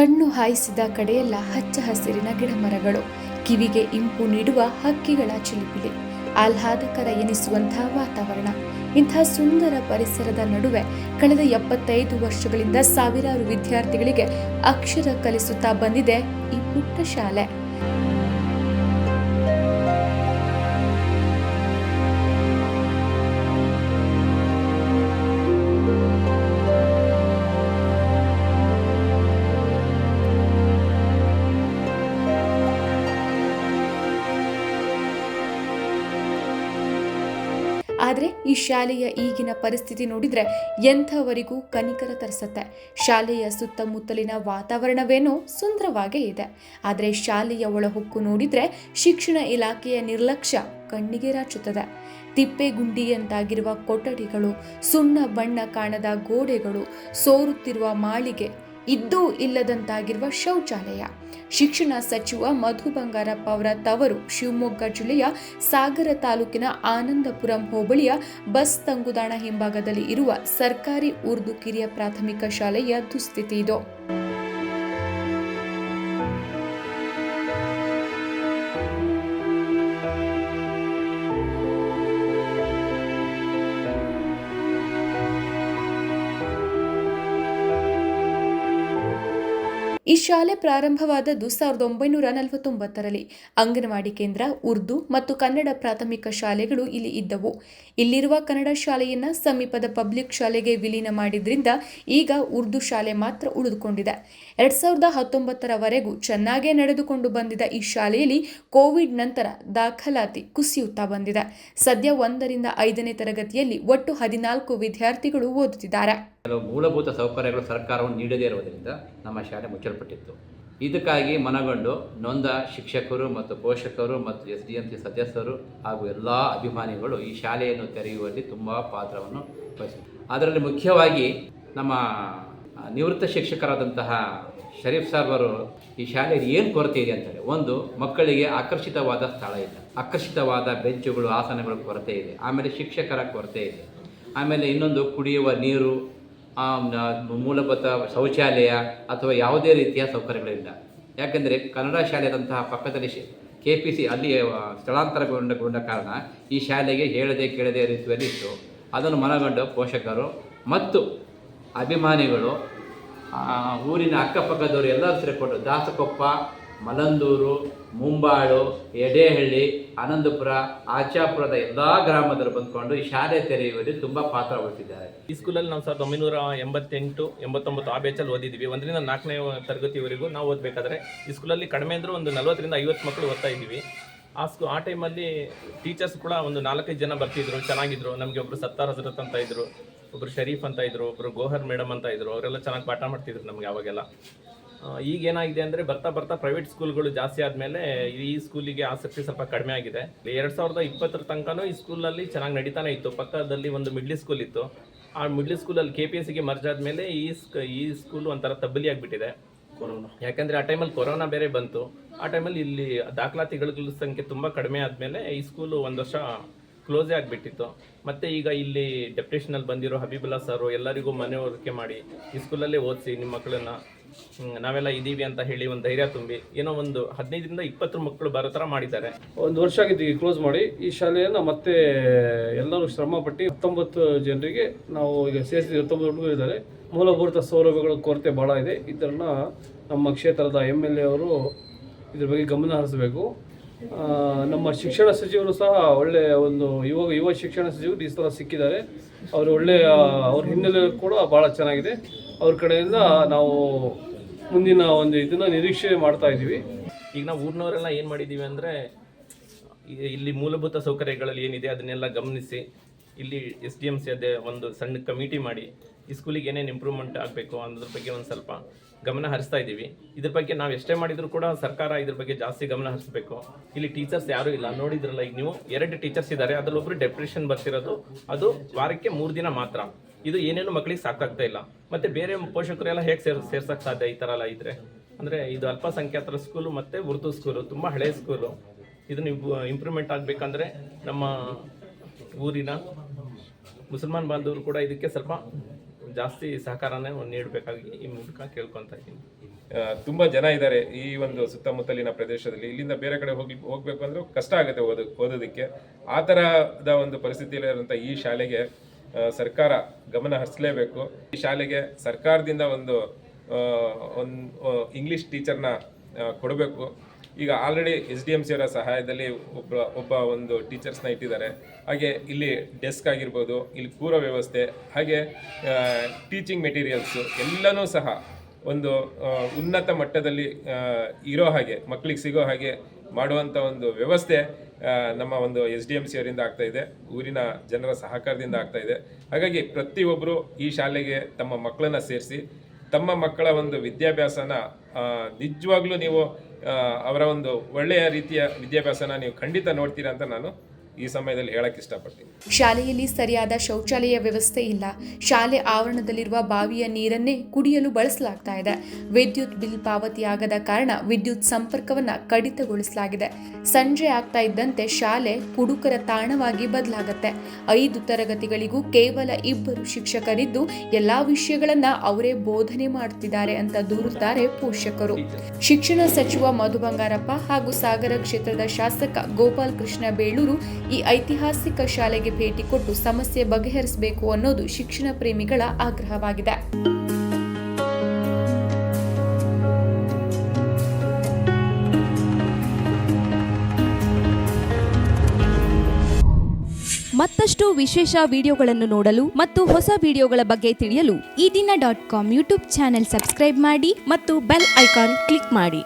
ಕಣ್ಣು ಹಾಯಿಸಿದ ಕಡೆಯೆಲ್ಲ ಹಚ್ಚ ಹಸಿರಿನ ಗಿಡಮರಗಳು. ಕಿವಿಗೆ ಇಂಪು ನೀಡುವ ಹಕ್ಕಿಗಳ ಚಿಲಿಪಿಲಿ. ಆಹ್ಲಾದಕರ ಎನಿಸುವಂತಹ ವಾತಾವರಣ. ಇಂತಹ ಸುಂದರ ಪರಿಸರದ ನಡುವೆ ಕಳೆದ ಎಪ್ಪತ್ತೈದು ವರ್ಷಗಳಿಂದ ಸಾವಿರಾರು ವಿದ್ಯಾರ್ಥಿಗಳಿಗೆ ಅಕ್ಷರ ಕಲಿಸುತ್ತಾ ಬಂದಿದೆ ಈ ಪುಟ್ಟ ಶಾಲೆ. ಆದರೆ ಈ ಶಾಲೆಯ ಈಗಿನ ಪರಿಸ್ಥಿತಿ ನೋಡಿದರೆ ಎಂಥವರಿಗೂ ಕನಿಕರ ತರಿಸುತ್ತೆ. ಶಾಲೆಯ ಸುತ್ತಮುತ್ತಲಿನ ವಾತಾವರಣವೇನೋ ಸುಂದರವಾಗೇ ಇದೆ. ಆದರೆ ಶಾಲೆಯ ಒಳಹೊಕ್ಕು ನೋಡಿದರೆ ಶಿಕ್ಷಣ ಇಲಾಖೆಯ ನಿರ್ಲಕ್ಷ್ಯ ಕಣ್ಣಿಗೆ ರಾಚುತ್ತದೆ. ತಿಪ್ಪೆಗುಂಡಿಯಂತಾಗಿರುವ ಕೊಠಡಿಗಳು, ಸುಣ್ಣ ಬಣ್ಣ ಕಾಣದ ಗೋಡೆಗಳು, ಸೋರುತ್ತಿರುವ ಮಾಳಿಗೆ ಇದ್ದೂ ಇಲ್ಲದಂತಾಗಿರುವ ಶೌಚಾಲಯ. ಶಿಕ್ಷಣ ಸಚಿವ ಮಧು ಬಂಗಾರಪ್ಪ ಅವರ ತವರು ಶಿವಮೊಗ್ಗ ಜಿಲ್ಲೆಯ ಸಾಗರ ತಾಲೂಕಿನ ಆನಂದಪುರಂ ಹೋಬಳಿಯ ಬಸ್ ತಂಗುದಾಣ ಹಿಂಭಾಗದಲ್ಲಿ ಇರುವ ಸರ್ಕಾರಿ ಉರ್ದು ಕಿರಿಯ ಪ್ರಾಥಮಿಕ ಶಾಲೆಯ ದುಸ್ಥಿತಿ ಇದು. ಈ ಶಾಲೆ ಪ್ರಾರಂಭವಾದದ್ದು ಸಾವಿರದ ಒಂಬೈನೂರ ನಲವತ್ತೊಂಬತ್ತರಲ್ಲಿ. ಅಂಗನವಾಡಿ ಕೇಂದ್ರ, ಉರ್ದು ಮತ್ತು ಕನ್ನಡ ಪ್ರಾಥಮಿಕ ಶಾಲೆಗಳು ಇಲ್ಲಿ ಇದ್ದವು. ಇಲ್ಲಿರುವ ಕನ್ನಡ ಶಾಲೆಯನ್ನ ಸಮೀಪದ ಪಬ್ಲಿಕ್ ಶಾಲೆಗೆ ವಿಲೀನ ಮಾಡಿದ್ರಿಂದ ಈಗ ಉರ್ದು ಶಾಲೆ ಮಾತ್ರ ಉಳಿದುಕೊಂಡಿದೆ. ಎರಡ್ ಸಾವಿರದ ಹತ್ತೊಂಬತ್ತರವರೆಗೂ ಚೆನ್ನಾಗೇ ನಡೆದುಕೊಂಡು ಬಂದಿದ್ದ ಈ ಶಾಲೆಯಲ್ಲಿ ಕೋವಿಡ್ ನಂತರ ದಾಖಲಾತಿ ಕುಸಿಯುತ್ತಾ ಬಂದಿದೆ. ಸದ್ಯ ಒಂದರಿಂದ ಐದನೇ ತರಗತಿಯಲ್ಲಿ ಒಟ್ಟು ಹದಿನಾಲ್ಕು ವಿದ್ಯಾರ್ಥಿಗಳು ಓದುತ್ತಿದ್ದಾರೆ. ಕೆಲವು ಮೂಲಭೂತ ಸೌಕರ್ಯಗಳು ಸರ್ಕಾರವನ್ನು ನೀಡದೇ ಇರುವುದರಿಂದ ನಮ್ಮ ಶಾಲೆ ಮುಚ್ಚಲ್ಪಟ್ಟಿತ್ತು. ಇದಕ್ಕಾಗಿ ಮನಗೊಂಡು ನೊಂದ ಶಿಕ್ಷಕರು ಮತ್ತು ಪೋಷಕರು ಮತ್ತು ಎಸ್ ಡಿ ಎಂ ಸಿ ಸದಸ್ಯರು ಹಾಗೂ ಎಲ್ಲ ಅಭಿಮಾನಿಗಳು ಈ ಶಾಲೆಯನ್ನು ತೆರೆಯುವಲ್ಲಿ ತುಂಬ ಪಾತ್ರವನ್ನು ವಹಿಸಿದರು ಅದರಲ್ಲಿ ಮುಖ್ಯವಾಗಿ ನಮ್ಮ ನಿವೃತ್ತ ಶಿಕ್ಷಕರಾದಂತಹ ಶರೀಫ್ ಸರ್ವರು ಈ ಶಾಲೆಯಲ್ಲಿ ಏನು ಕೊರತೆ ಇದೆ ಅಂತಾರೆ ಒಂದು ಮಕ್ಕಳಿಗೆ ಆಕರ್ಷಿತವಾದ ಸ್ಥಳ ಇಲ್ಲ ಆಕರ್ಷಿತವಾದ ಬೆಂಚುಗಳು, ಆಸನಗಳ ಕೊರತೆ ಇದೆ, ಆಮೇಲೆ ಶಿಕ್ಷಕರ ಕೊರತೆ ಇದೆ, ಆಮೇಲೆ ಇನ್ನೊಂದು ಕುಡಿಯುವ ನೀರು ಮೂಲಭೂತ ಶೌಚಾಲಯ ಅಥವಾ ಯಾವುದೇ ರೀತಿಯ ಸೌಕರ್ಯಗಳಿಲ್ಲ. ಯಾಕೆಂದರೆ ಕನ್ನಡ ಶಾಲೆಯಾದಂತಹ ಪಕ್ಕದಲ್ಲಿ ಕೆ ಪಿ ಸಿ ಅಲ್ಲಿ ಸ್ಥಳಾಂತರಗೊಂಡಗೊಂಡ ಕಾರಣ ಈ ಶಾಲೆಗೆ ಹೇಳದೆ ಕೇಳದೆ ರೀತಿಯಲ್ಲಿ ಇತ್ತು. ಅದನ್ನು ಮನಗೊಂಡು ಪೋಷಕರು ಮತ್ತು ಅಭಿಮಾನಿಗಳು ಊರಿನ ಅಕ್ಕಪಕ್ಕದವರು ಎಲ್ಲರೂ ಸೇರಿಕೊಂಡು ದಾಸಕೊಪ್ಪ ಮಲಂದೂರು, ಮುಂಬಾಳು ಎಡೇಹಳ್ಳಿ ಆನಂದಪುರ, ಆಚಾಪುರದ ಎಲ್ಲ ಗ್ರಾಮದಲ್ಲಿ ಬಂದ್ಕೊಂಡು ಈ ಶಾಲೆ ತೆರೆಯುವಲ್ಲಿ ತುಂಬ ಪಾತ್ರ ವಹಿಸಿದ್ದಾರೆ. ಈ ಸ್ಕೂಲಲ್ಲಿ ನಾವು ಸಾವಿರದ ಒಂಬೈನೂರ ಎಂಬತ್ತೆಂಟು, ಎಂಬತ್ತೊಂಬತ್ತು ಆ ಬೇಚಲ್ಲಿ ಓದಿದ್ವಿ ಒಂದರಿಂದ ನಾಲ್ಕನೇ ತರಗತಿವರೆಗೂ ನಾವು ಓದಬೇಕಾದ್ರೆ ಈ ಸ್ಕೂಲಲ್ಲಿ ಕಡಿಮೆ ಅಂದರೂ ಒಂದು ನಲ್ವತ್ತರಿಂದ ಐವತ್ತು ಮಕ್ಕಳು ಓದ್ತಾ ಇದ್ದೀವಿ. ಆ ಸ್ಕೂ, ಆ ಟೈಮಲ್ಲಿ ಟೀಚರ್ಸ್ ಕೂಡ ಒಂದು ನಾಲ್ಕೈದು ಜನ ಬರ್ತಿದ್ರು, ಚೆನ್ನಾಗಿದ್ರು. ನಮಗೆ ಒಬ್ಬರು ಸತ್ತಾರ್ ಹಜರತ್ ಅಂತ ಇದ್ರು ಒಬ್ಬರು ಶರೀಫ್ ಅಂತ ಇದ್ರು ಒಬ್ಬರು ಗೋಹರ್ ಮೇಡಮ್ ಅಂತ ಇದ್ರು. ಅವರೆಲ್ಲ ಚೆನ್ನಾಗಿ ಪಾಠ ಮಾಡ್ತಿದ್ರು ನಮಗೆ ಅವಾಗೆಲ್ಲ ಈಗ ಏನಾಗಿದೆ ಅಂದರೆ ಬರ್ತಾ ಬರ್ತಾ ಪ್ರೈವೇಟ್ ಸ್ಕೂಲ್ಗಳು ಜಾಸ್ತಿ ಆದಮೇಲೆ ಈ ಸ್ಕೂಲಿಗೆ ಆಸಕ್ತಿ ಸ್ವಲ್ಪ ಕಡಿಮೆ ಆಗಿದೆ. ಎರಡು ಸಾವಿರದ ಇಪ್ಪತ್ತರ ತನಕನೂ ಈ ಸ್ಕೂಲಲ್ಲಿ ಚೆನ್ನಾಗಿ ನಡೀತಾನೆ ಇತ್ತು. ಪಕ್ಕದಲ್ಲಿ ಒಂದು ಮಿಡ್ಲ್ ಸ್ಕೂಲ್ ಇತ್ತು. ಆ ಮಿಡ್ಲ್ ಸ್ಕೂಲಲ್ಲಿ ಕೆ ಪಿ ಎಸ್ ಸಿಗೆ ಮರ್ಜ್ ಆದಮೇಲೆ ಈ ಸ್ಕ್ ಈ ಸ್ಕೂಲ್ ಒಂಥರ ತಬ್ಬಲಿ ಆಗಿಬಿಟ್ಟಿದೆ. ಯಾಕಂದರೆ ಆ ಟೈಮಲ್ಲಿ ಕೊರೋನಾ ಬೇರೆ ಬಂತು. ಆ ಟೈಮಲ್ಲಿ ಇಲ್ಲಿ ದಾಖಲಾತಿಗಳ ಸಂಖ್ಯೆ ತುಂಬ ಕಡಿಮೆ ಆದಮೇಲೆ ಈ ಸ್ಕೂಲು ಒಂದು ವರ್ಷ ಕ್ಲೋಸೇ ಆಗಿಬಿಟ್ಟಿತ್ತು. ಮತ್ತು ಈಗ ಇಲ್ಲಿ ಡೆಪ್ಯುಟೇಷನಲ್ಲಿ ಬಂದಿರೋ ಹಬೀಬುಲ್ಲಾ ಸರು ಎಲ್ಲರಿಗೂ ಮನೆಯವರಿಕೆ ಮಾಡಿ ಈ ಸ್ಕೂಲಲ್ಲೇ ಓದಿಸಿ ನಿಮ್ಮ ಮಕ್ಕಳನ್ನ. ನಾವೆಲ್ಲ ಇದ್ದೀವಿ ಅಂತ ಹೇಳಿ ಒಂದು ಧೈರ್ಯ ತುಂಬಿ ಏನೋ ಒಂದು ಹದಿನೈದರಿಂದ ಇಪ್ಪತ್ತು ಮಕ್ಕಳು ಬರೋ ಥರ ಮಾಡಿದ್ದಾರೆ. ಒಂದು ವರ್ಷ ಆಗಿದ್ದು ಕ್ಲೋಸ್ ಮಾಡಿ. ಈ ಶಾಲೆಯನ್ನು ಮತ್ತೆ ಎಲ್ಲರೂ ಶ್ರಮ ಪಟ್ಟು ಹತ್ತೊಂಬತ್ತು ಜನರಿಗೆ ನಾವು ಈಗ ಸೇರಿಸಿ ಹತ್ತೊಂಬತ್ತು ಹುಡುಗರು ಇದ್ದಾರೆ. ಮೂಲಭೂತ ಸೌಲಭ್ಯಗಳ ಕೊರತೆ ಭಾಳ ಇದೆ. ಇದನ್ನು ನಮ್ಮ ಕ್ಷೇತ್ರದ ಎಂ ಎಲ್ ಎ ಅವರು ಇದ್ರ ಬಗ್ಗೆ ಗಮನ ಹರಿಸಬೇಕು. ನಮ್ಮ ಶಿಕ್ಷಣ ಸಚಿವರು ಸಹ ಒಳ್ಳೆಯ ಒಂದು ಯುವ ಯುವ ಶಿಕ್ಷಣ ಸಚಿವರು ಈ ಸಲ ಸಿಕ್ಕಿದ್ದಾರೆ. ಅವರು ಒಳ್ಳೆಯ ಅವ್ರ ಹಿನ್ನೆಲೆ ಕೂಡ ಭಾಳ ಚೆನ್ನಾಗಿದೆ. ಅವ್ರ ಕಡೆಯಿಂದ ನಾವು ಮುಂದಿನ ಒಂದು ಇದನ್ನು ನಿರೀಕ್ಷೆ ಮಾಡ್ತಾ ಇದ್ದೀವಿ. ಈಗ ನಾವು ಊರಿನವರೆಲ್ಲ ಏನು ಮಾಡಿದ್ದೀವಿ ಅಂದರೆ ಇಲ್ಲಿ ಮೂಲಭೂತ ಸೌಕರ್ಯಗಳಲ್ಲಿ ಏನಿದೆ ಅದನ್ನೆಲ್ಲ ಗಮನಿಸಿ, ಇಲ್ಲಿ ಎಸ್ ಡಿ ಎಂ ಸಿ ಅದೇ ಒಂದು ಸಣ್ಣ ಕಮಿಟಿ ಮಾಡಿ, ಈ ಸ್ಕೂಲಿಗೆ ಏನೇನು ಇಂಪ್ರೂವ್ಮೆಂಟ್ ಆಗಬೇಕು ಅನ್ನೋದ್ರ ಬಗ್ಗೆ ಒಂದು ಸ್ವಲ್ಪ ಗಮನ ಹರಿಸ್ತಾ ಇದ್ದೀವಿ. ಇದ್ರ ಬಗ್ಗೆ ನಾವು ಎಷ್ಟೇ ಮಾಡಿದರೂ ಕೂಡ ಸರ್ಕಾರ ಇದ್ರ ಬಗ್ಗೆ ಜಾಸ್ತಿ ಗಮನ ಹರಿಸಬೇಕು. ಇಲ್ಲಿ ಟೀಚರ್ಸ್ ಯಾರೂ ಇಲ್ಲ, ನೋಡಿದ್ರಲ್ಲ, ಈಗ ನೀವು ಎರಡು ಟೀಚರ್ಸ್ ಇದ್ದಾರೆ ಅದ್ರಲ್ಲಿ ಒಬ್ರು ಡೆಪ್ರೆಷನ್ ಬರ್ತಿರೋದು, ಅದು ವಾರಕ್ಕೆ ಮೂರು ದಿನ ಮಾತ್ರ. ಇದು ಏನೇನು ಮಕ್ಕಳಿಗೆ ಸಾಕಾಗ್ತಾ ಇಲ್ಲ. ಮತ್ತೆ ಬೇರೆ ಪೋಷಕರೆಲ್ಲ ಹೇಗೆ ಸೇರ್ ಸೇರ್ಸಕ್ಕೆ ಸಾಧ್ಯ ಈ ಥರ ಎಲ್ಲ ಇದ್ರೆ? ಅಂದರೆ ಇದು ಅಲ್ಪಸಂಖ್ಯಾತರ ಸ್ಕೂಲು ಮತ್ತು ಉರ್ದು ಸ್ಕೂಲು ತುಂಬ ಹಳೆಯ ಸ್ಕೂಲು ಇದನ್ನು ಇಂಪ್ರೂವ್ಮೆಂಟ್ ಆಗಬೇಕಂದ್ರೆ ನಮ್ಮ ಊರಿನ ಮುಸಲ್ಮಾನ್ ಬಾಂಧವರು ಕೂಡ ಇದಕ್ಕೆ ಸ್ವಲ್ಪ ಜಾಸ್ತಿ ಸಹಕಾರನೇ ನೀಡಬೇಕಾಗಿ ಈ ಮೂಲಕ ಕೇಳ್ಕೊತಾ ಇದ್ದೀನಿ. ತುಂಬ ಜನ ಇದ್ದಾರೆ ಈ ಒಂದು ಸುತ್ತಮುತ್ತಲಿನ ಪ್ರದೇಶದಲ್ಲಿ. ಇಲ್ಲಿಂದ ಬೇರೆ ಕಡೆ ಹೋಗಿ, ಹೋಗ್ಬೇಕು ಅಂದ್ರೆ ಕಷ್ಟ ಆಗುತ್ತೆ ಓದೋದಿಕ್ಕೆ. ಆ ಥರದ ಒಂದು ಪರಿಸ್ಥಿತಿಯಲ್ಲಿರುವಂಥ ಈ ಶಾಲೆಗೆ ಸರ್ಕಾರ ಗಮನ ಹರಿಸಲೇಬೇಕು. ಈ ಶಾಲೆಗೆ ಸರ್ಕಾರದಿಂದ ಒಂದು ಒಂದು ಇಂಗ್ಲಿಷ್ ಟೀಚರ್ನ ಕೊಡಬೇಕು. ಈಗ already S D M C ಅವರ ಸಹಾಯದಲ್ಲಿ ಒಬ್ಬ ಒಬ್ಬ ಒಂದು ಟೀಚರ್ಸ್ನ ಇಟ್ಟಿದ್ದಾರೆ. ಹಾಗೆ ಇಲ್ಲಿ ಡೆಸ್ಕ್ ಆಗಿರ್ಬೋದು, ಇಲ್ಲಿ ಕೂರೋ ವ್ಯವಸ್ಥೆ, ಹಾಗೆ ಟೀಚಿಂಗ್ ಮೆಟೀರಿಯಲ್ಸು ಎಲ್ಲನೂ ಸಹ ಒಂದು ಉನ್ನತ ಮಟ್ಟದಲ್ಲಿ ಇರೋ ಹಾಗೆ ಮಕ್ಕಳಿಗೆ ಸಿಗೋ ಹಾಗೆ ಮಾಡುವಂಥ ಒಂದು ವ್ಯವಸ್ಥೆ ನಮ್ಮ ಒಂದು ಎಸ್ ಡಿ ಎಂ ಸಿ ಅವರಿಂದ ಆಗ್ತಾ ಇದೆ, ಊರಿನ ಜನರ ಸಹಕಾರದಿಂದ ಆಗ್ತಾ ಇದೆ. ಹಾಗಾಗಿ ಪ್ರತಿಯೊಬ್ಬರು ಈ ಶಾಲೆಗೆ ತಮ್ಮ ಮಕ್ಕಳನ್ನ ಸೇರಿಸಿ, ತಮ್ಮ ಮಕ್ಕಳ ಒಂದು ವಿದ್ಯಾಭ್ಯಾಸನ ನಿಜವಾಗ್ಲೂ ನೀವು ಅವರ ಒಂದು ಒಳ್ಳೆಯ ರೀತಿಯ ವಿದ್ಯಾಭ್ಯಾಸನ ನೀವು ಖಂಡಿತ ನೋಡ್ತೀರಾ ಅಂತ ನಾನು ಈ ಸಮಯದಲ್ಲಿ ಹೇಳಕ್ಕೆ ಇಷ್ಟಪಡ್ತೀನಿ. ಶಾಲೆಯಲ್ಲಿ ಸರಿಯಾದ ಶೌಚಾಲಯ ವ್ಯವಸ್ಥೆ ಇಲ್ಲ. ಶಾಲೆ ಆವರಣದಲ್ಲಿರುವ ಬಾವಿಯ ನೀರನ್ನೇ ಕುಡಿಯಲು ಬಳಸಲಾಗ್ತಾ ಇದೆ. ವಿದ್ಯುತ್ ಬಿಲ್ ಪಾವತಿಯಾಗದ ಕಾರಣ ವಿದ್ಯುತ್ ಸಂಪರ್ಕವನ್ನ ಕಡಿತಗೊಳಿಸಲಾಗಿದೆ. ಸಂಜೆ ಆಗ್ತಾ ಇದ್ದಂತೆ ಶಾಲೆ ಕುಡುಕರ ತಾಣವಾಗಿ ಬದಲಾಗತ್ತೆ. ಐದು ತರಗತಿಗಳಿಗೂ ಕೇವಲ ಇಬ್ಬರು ಶಿಕ್ಷಕರಿದ್ದು ಎಲ್ಲಾ ವಿಷಯಗಳನ್ನ ಅವರೇ ಬೋಧನೆ ಮಾಡ್ತಿದ್ದಾರೆ ಅಂತ ದೂರುತ್ತಾರೆ ಪೋಷಕರು. ಶಿಕ್ಷಣ ಸಚಿವ ಮಧು ಬಂಗಾರಪ್ಪ ಹಾಗೂ ಸಾಗರ ಕ್ಷೇತ್ರದ ಶಾಸಕ ಗೋಪಾಲ್ ಕೃಷ್ಣ ಬೇಳೂರು ಈ ಐತಿಹಾಸಿಕ ಶಾಲೆಗೆ ಭೇಟಿ ಕೊಟ್ಟು ಸಮಸ್ಯೆ ಬಗೆಹರಿಸಬೇಕು ಅನ್ನೋದು ಶಿಕ್ಷಣ ಪ್ರೇಮಿಗಳ ಆಗ್ರಹವಾಗಿದೆ. ಮತ್ತಷ್ಟು ವಿಶೇಷ ವಿಡಿಯೋಗಳನ್ನು ನೋಡಲು ಮತ್ತು ಹೊಸ ವಿಡಿಯೋಗಳ ಬಗ್ಗೆ ತಿಳಿಯಲು ಈ ದಿನ dot com YouTube channel subscribe ಮಾಡಿ ಮತ್ತು ಬೆಲ್ ಐಕಾನ್ ಕ್ಲಿಕ್ ಮಾಡಿ.